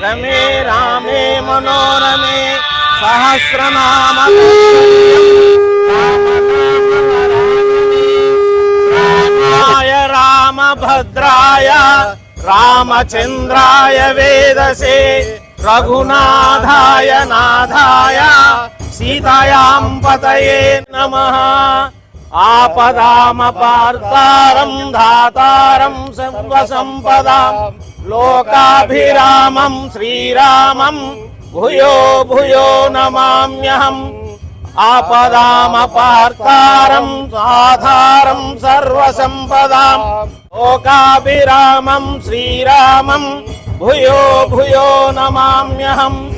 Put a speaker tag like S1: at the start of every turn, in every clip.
S1: రమే రామే మనోరమే సహస్రనామ రామాయ రామభద్రాయ రామచంద్రాయ వేదసే రఘునాథాయ నాథాయ సీతాయాం పతయే నమః ఆపదామపార్తారం ధాతారం సర్వసంపదాం లోకాభిరామం శ్రీరామం భూయో భూయో నమామ్యహం. ఆపదామపార్తారం సాధారం సర్వసంపదాం లోకాభిరామం శ్రీరామం భూయో భూయో నమామ్యహం.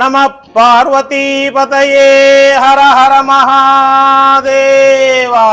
S1: నమ పార్వతీపతయే హర హర మహాదేవా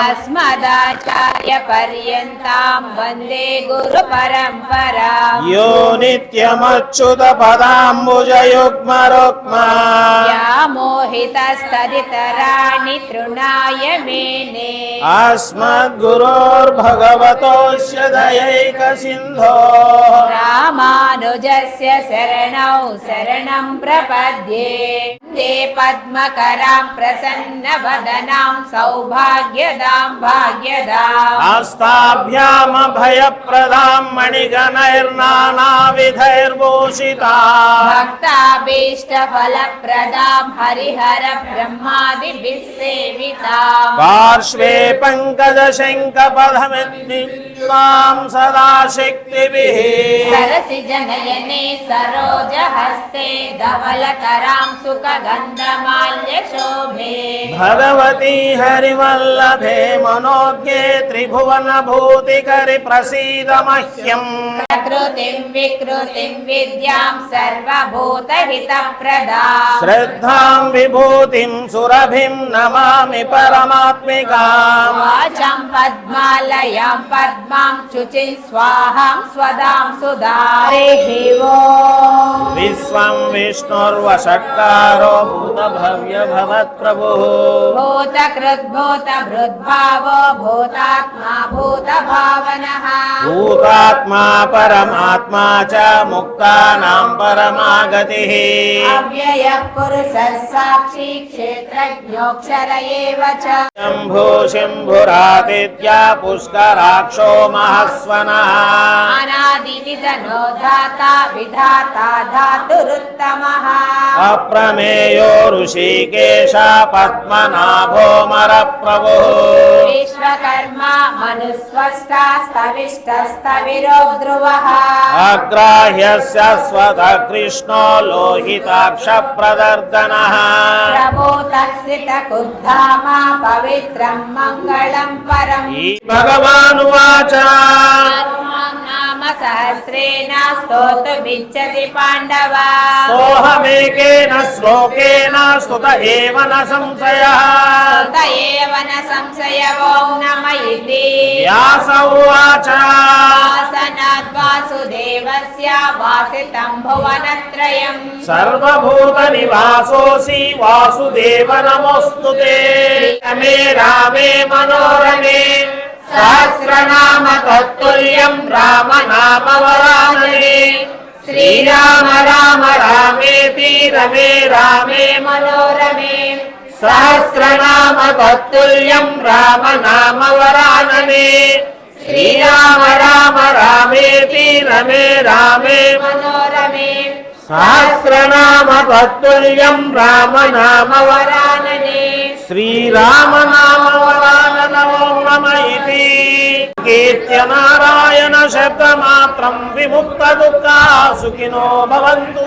S2: అస్మదాచార్య పర్యంతం వందే గురు పరంపరా
S1: యో నిత్యమచ్యుత పదాంబుజయుగ్మ
S2: రుక్మ మోహితస్తదితరాణి తృణాయ
S1: మేనే అస్మద్గురోర్భగవతోస్య దయైక సింధో
S2: रामानुजस्य शरणौ शरणं प्रपद्ये। ते पद्मकरां प्रसन्नवदनां सौभाग्यदां भाग्यदाम्
S1: आस्ताभ्यामभयप्रदां मणिगणैर्नानाविधैर्भूषिता।
S2: भक्ताभीष्टफलप्रदां हरिहर ब्रह्मादिभिः सेविताम्
S1: पार्श्वे पङ्कजशङ्कपदमिद्विद्वां सदा शक्तिभिः
S2: सरसिजनयने सरोजहस्ते धवलकरां सुखगन्धमाल्यशोभे
S1: भगवती हरिवल्लभे मनोज्ञे त्रिभुवनभूतिकरि प्रसीद मह्यम्
S2: प्रकृतिं विकृतिं विद्यां सर्वभूतहितप्रदा
S1: श्रद्धां विभूतिं सुरभिं नमामि परमात्मिकाम्
S2: वाचां पद्मालयां पद्मां शुचिं स्वाहां स्वदां सुधारिः
S1: विश्वं विष्णुर्वषट्कारो भूतभव्यभवत्प्रभुः
S2: भूतकृद्भूतभृद्भावो भूतात्मा भूतभावनः
S1: भूतात्मा परमात्मा च मुक्तानां परमागतिः
S2: अव्ययः पुरुषः साक्षी क्षेत्रज्ञोऽक्षर एव च
S1: शम्भो शम्भुरादित्या पुष्कराक्षो महस्वनः
S2: अनादिनिधनो दाता विधाता धातुरुत्तमः
S1: अप्रमेयो ऋषिकेश पद्मनाभो मरप्रभुः
S2: विश्वकर्मा मनुस्वष्टा स्तविष्टस्तविरो ध्रुवः
S1: अग्राह्यस्य स्वतः कृष्णो लोहिताक्षप्रदर्दनः
S2: प्रभूतस्थितकुद्धामा पवित्रं मङ्गलं परम्
S1: भगवानुवाच
S2: मम सहस्रेण स्तोतुमिच्छति पाण्डवा
S1: सोऽहमेकेन श्लोकेन स्तुत एव न संशयः
S2: स्तुत एव न संशय ॐ
S1: नम इति
S2: व्यासौवाच वासुदेवस्य वासितं भुवनत्रयम्
S1: सर्वभूतनिवासोऽसि वासुदेव नमोऽस्तु ते रमे रामे मनोरमे సహస్రనామ తత్తుల్యం రామ నామవరాననే శ్రీరామ రామ రామేతి రమే రామే
S2: మనోరమే.
S1: సహస్రనామ తత్తుల్యం రామ నామవరాననే శ్రీరామ రామ రామేతి రమే రామే
S2: మనోరమే.
S1: సహస్రనామ తత్తుల్యం రామ నామ
S2: వరాననే
S1: శ్రీరామ నామ వరాన నమో నమ ఇతి కీర్త్య నారాయణ శబ్దమాత్రం విముక్త దుఃఖా సుఖినో భవంతు.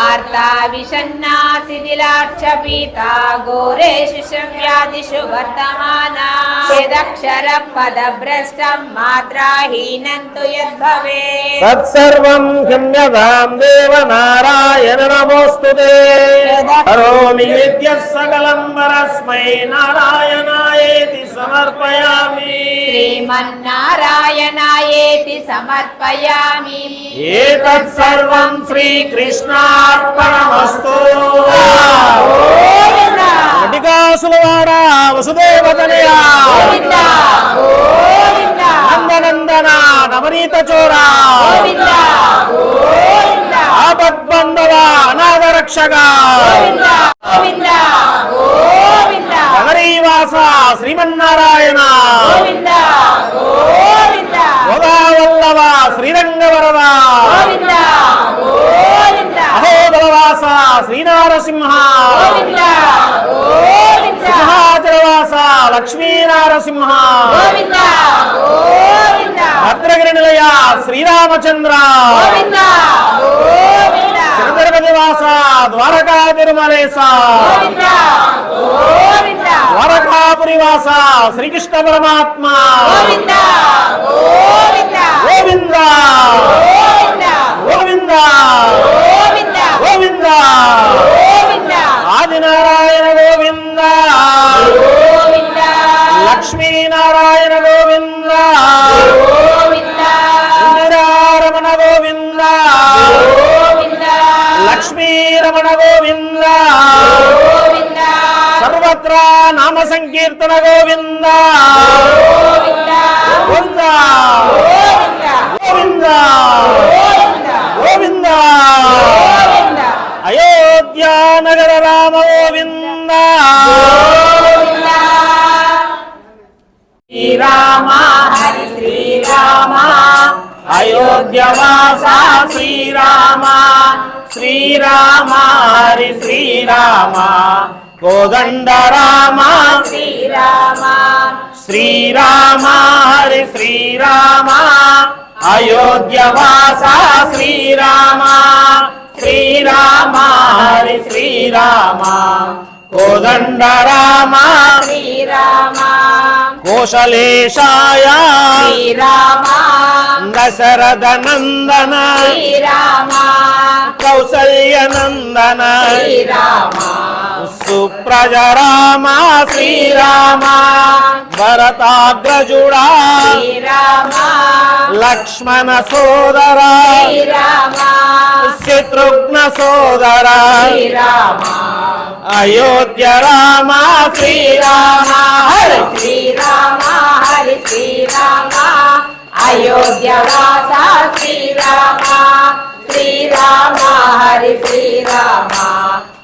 S2: ఆర్తా విషన్నా శిథిలాక్ష పీతా ఘోరేషు వ్యాధిషు వర్తమానా యదక్షర పద భ్రష్టం మాత్రాహీనం తు యద్భవే
S1: తత్సర్వం క్షమ్యతాం దేవ నారాయణ నమోస్తు కరోమి విద్య సకలం పరస్మై నారాయణాయేతి సమర్పయామి.
S2: శ్రీమన్నారాయణాయేతి సమర్పయామి.
S1: ఏతత్ సర్వం శ్రీకృష్ణార్పణమస్తు. వసుదేవతనయా. నందనందన నవనీత చోరా ఆపద్బంధవ అనాథ రక్షగా
S2: గోవిందా గోవిందా గోవిందా.
S1: నగరీవాస శ్రీమన్నారాయణ. గోదావల్లవ శ్రీరంగవరద. అహోబలవాస శ్రీనారసింహ. సింహాచలవాస లక్ష్మీనారసింహ. భద్రగిరి నిలయ శ్రీరామచంద్ర.
S2: గోవిందా. గోవిందా.
S1: తిరుపతి వాస ద్వారకా తిరుమలేశ
S2: గోవిందా. గోవిందా.
S1: ద్వారకాపురి వాస శ్రీకృష్ణ పరమాత్మ.
S2: గోవిందా. గోవిందా.
S1: గోవింద. ఆదినారాయణ గోవిందా.
S2: గోవింద
S1: గోవిందా సర్వత్రా నామ సంకీర్తన గోవింద.
S2: గోవిందా.
S1: గోవింద.
S2: గోవిందా.
S1: గోవింద.
S2: గోవిందా.
S1: గోవింద.
S2: గోవిందా.
S1: అయోధ్యా నగర రామ గోవింద.
S2: గోవిందా.
S1: శ్రీరామ
S2: హరి శ్రీరామ
S1: అయోధ్యవాస శ్రీరామ శ్రీరామ హరి శ్రీరామ. కోదండ రామ
S2: శ్రీరామ.
S1: శ్రీరామ హరి శ్రీరామ. అయోధ్యవాస శ్రీరామ. శ్రీరామ హరి శ్రీరామ. కోదండ రామ
S2: శ్రీరామ.
S1: కోశలేశాయ.
S2: శ్రీరామ.
S1: దశరథ నందన
S2: శ్రీరామ.
S1: కౌసల్య నందన
S2: శ్రీరామ.
S1: సుప్రజ రామ శ్రీరామ. భరతాగ్రజుడా.
S2: శ్రీరామ.
S1: లక్ష్మణ సోదర.
S2: శ్రీరామ.
S1: శత్రుఘ్న సోదర.
S2: శ్రీరామ.
S1: అయోధ్య రామ శ్రీరామ
S2: హరి శ్రీరామ హరి శ్రీరామ. అయోధ్య వాస శ్రీరామ. శ్రీరామ హరి శ్రీరామ.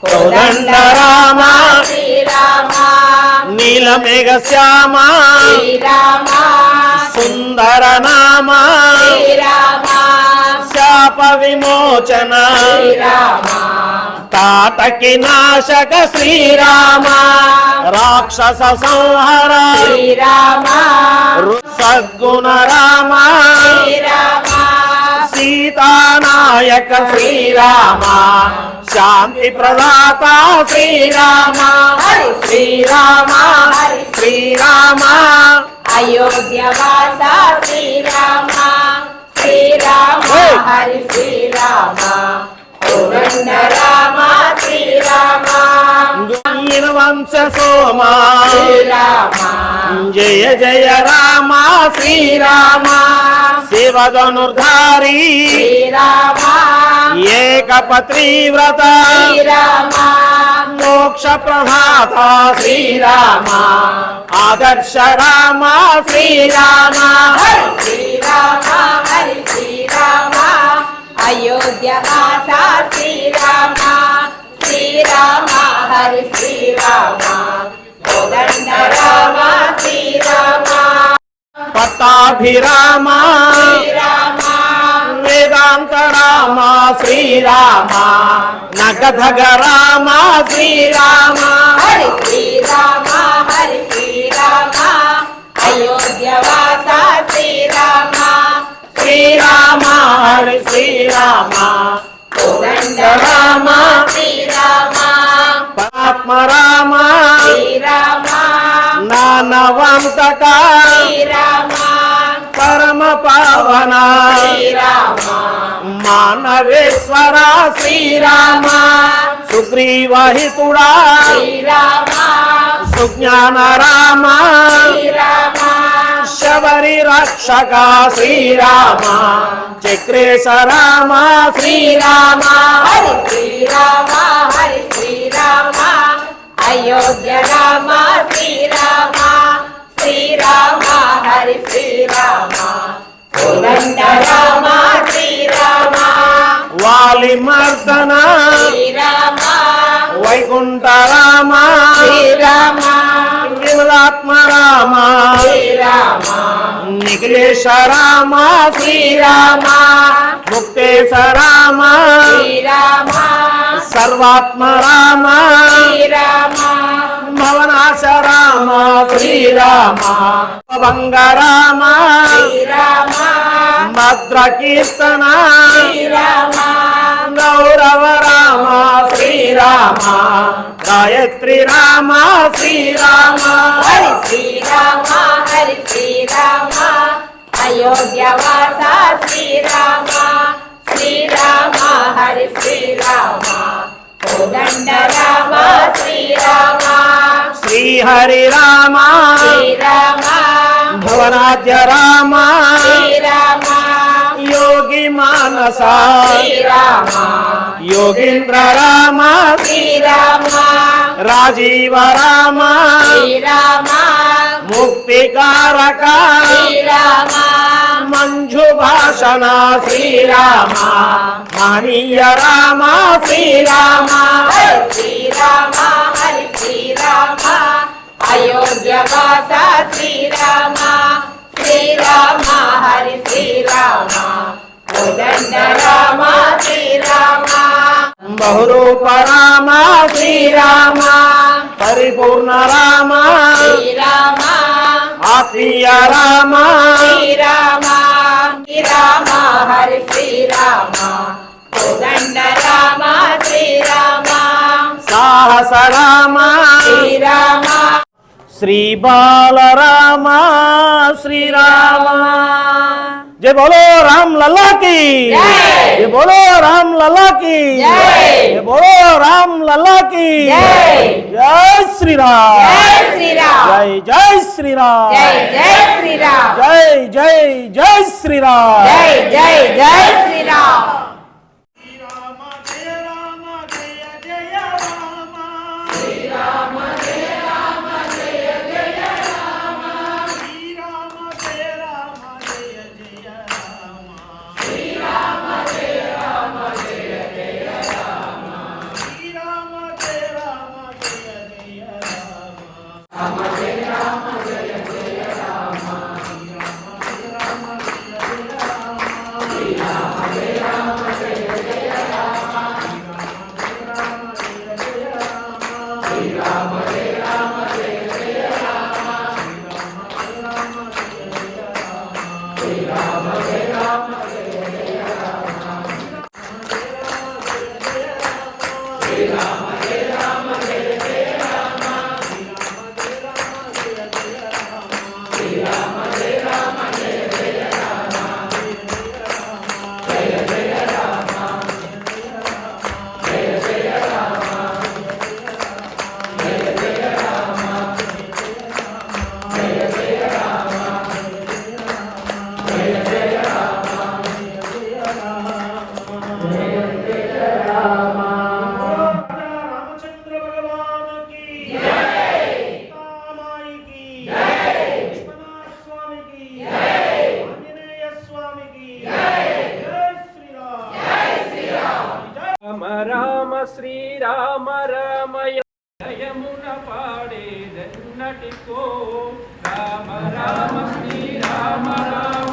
S1: కోదండ రామ
S2: శ్రీరామ.
S1: నీలమేఘ శ్యామ
S2: శ్రీరామ.
S1: సుందర నామ
S2: శ్రీరామ.
S1: శాప విమోచన తాటకి నాశక శ్రీరామ. రాక్షస సంహర. సద్గుణ రామ. సీతానాయక శ్రీరామ. శాంతి ప్రదాత శ్రీరామ. శ్రీరామ. శ్రీరామ.
S2: అయోధ్య వాస శ్రీరామ. శ్రీరామ హరి శ్రీరామ కోదండ రామ శ్రీరామ.
S1: వంశ సోమా. జయ జయ రామ శ్రీరామ. శివధనుర్ధారి.
S2: శ్రీరామ.
S1: ఏకపత్రీవ్రత
S2: శ్రీరామ.
S1: మోక్ష ప్రమాత శ్రీరామ. ఆదర్శ రామ. శ్రీరామ.
S2: శ్రీరామ. హరి శ్రీరామ. అయోధ్య మాత శ్రీరామ. శ్రీరామ. హరి శ్రీరామ.
S1: పట్టాభిరామ వేదాంత రామ శ్రీరామ నగధగ రామ శ్రీరామ.
S2: హరి శ్రీరామ హరి శ్రీరామ అయోధ్య వాస శ్రీరామ.
S1: శ్రీరామ హరి శ్రీరామ
S2: కోదండ
S1: రామ
S2: శ్రీరామ.
S1: పరాత్మ రామ నానవంతక పరమ పావన మానవేశ్వర శ్రీరామ. సుగ్రీవహితుడా సుజ్ఞాన రామ శబరి రక్షక శ్రీరామ చక్రేశ రామ శ్రీరామ
S2: హరి శ్రీరామ హరి శ్రీరామ అయోధ్య రామ శ్రీరామ శ్రీరామ హరి శ్రీరామ కోదండ రామ శ్రీరామ
S1: వాలి మర్దన
S2: శ్రీరామ
S1: వైకుంఠ రామ
S2: శ్రీరామ
S1: విమలాత్మ రామ. నిఖిలేశ రామ శ్రీరామ. ముక్తేశ రామ. సర్వాత్మ రామ. భవనాశ రామ. శ్రీరామ. భంగ రామ. భద్ర కీర్తన
S2: శ్రీరామ.
S1: గౌరవ రామ శ్రీరామ గాయత్రి రామ శ్రీరామ.
S2: హరి శ్రీరామ హరి శ్రీరామ అయోధ్య వాస శ్రీరామ. శ్రీరామ హరి శ్రీరామ కోదండ రామ శ్రీరామ.
S1: శ్రీహరి రామ
S2: శ్రీరామ.
S1: భువనాద్య రామ
S2: శ్రీరామ.
S1: మానస యోగీంద్ర రామ
S2: శ్రీరామ
S1: రాజీవ రామ ముక్తికారక మంజు భాషణ శ్రీరామ మహనీయ రామ శ్రీరామ
S2: శ్రీరామ హరి శ్రీరామ అయోధ్య వాస శ్రీరామ శ్రీరామ హరి శ్రీరామ రామ శ్రీరామ.
S1: బహురూప రామ శ్రీరామ. పరిపూర్ణ రామ.
S2: శ్రీరామ.
S1: ఆత్మీయ రామ.
S2: శ్రీరామ. శ్రీరామ. హరి శ్రీరామ. కోదండ రామ శ్రీరామ.
S1: సాహస రామ.
S2: శ్రీరామ.
S1: శ్రీ బాల రామ. శ్రీరామ. జై బోలో రామ్ లల్లాకి
S2: జై.
S1: బోలో రామ్ లల్లాకి
S2: జై.
S1: బోలో రామ్ లల్లాకి
S2: జై
S1: శ్రీరామ్.
S2: జై శ్రీరామ్.
S1: జై జై శ్రీరామ్.
S2: జై జై శ్రీరామ్.
S1: జై జై జై శ్రీరామ్.
S2: జై జై జై శ్రీరామ్.
S3: పాడేదన్నటికో రామ రామ శ్రీరామ రామయ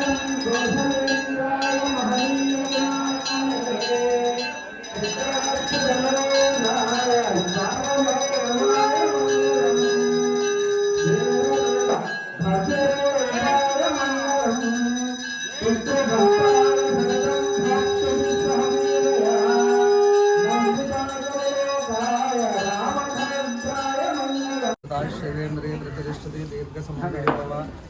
S3: I'm